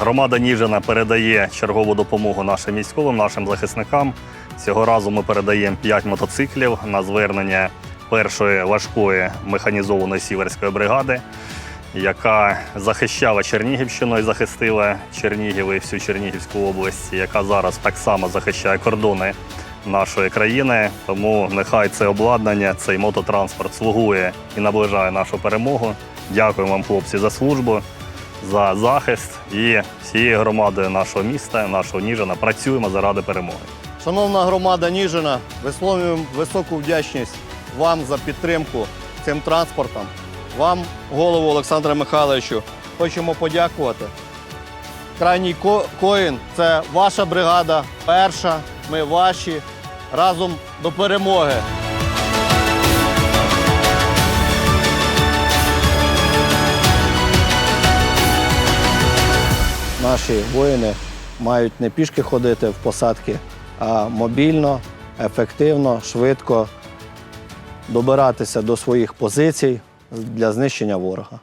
Громада Ніжина передає чергову допомогу нашим військовим, нашим захисникам. Цього разу ми передаємо 5 мотоциклів на звернення першої важкої механізованої сіверської бригади, яка захищала Чернігівщину і захистила Чернігів і всю Чернігівську область, яка зараз так само захищає кордони нашої країни. Тому нехай це обладнання, цей мототранспорт слугує і наближає нашу перемогу. Дякую вам, хлопці, за службу, за захист і всією громадою нашого міста, нашого Ніжина працюємо заради перемоги. Шановна громада Ніжина, висловлюємо високу вдячність вам за підтримку цим транспортом. Вам, голову Олександра Михайловичу, хочемо подякувати. Крайній ко- коїн це ваша бригада, перша, ми ваші. Разом до перемоги. Наші воїни мають не пішки ходити в посадки, а мобільно, ефективно, швидко добиратися до своїх позицій для знищення ворога.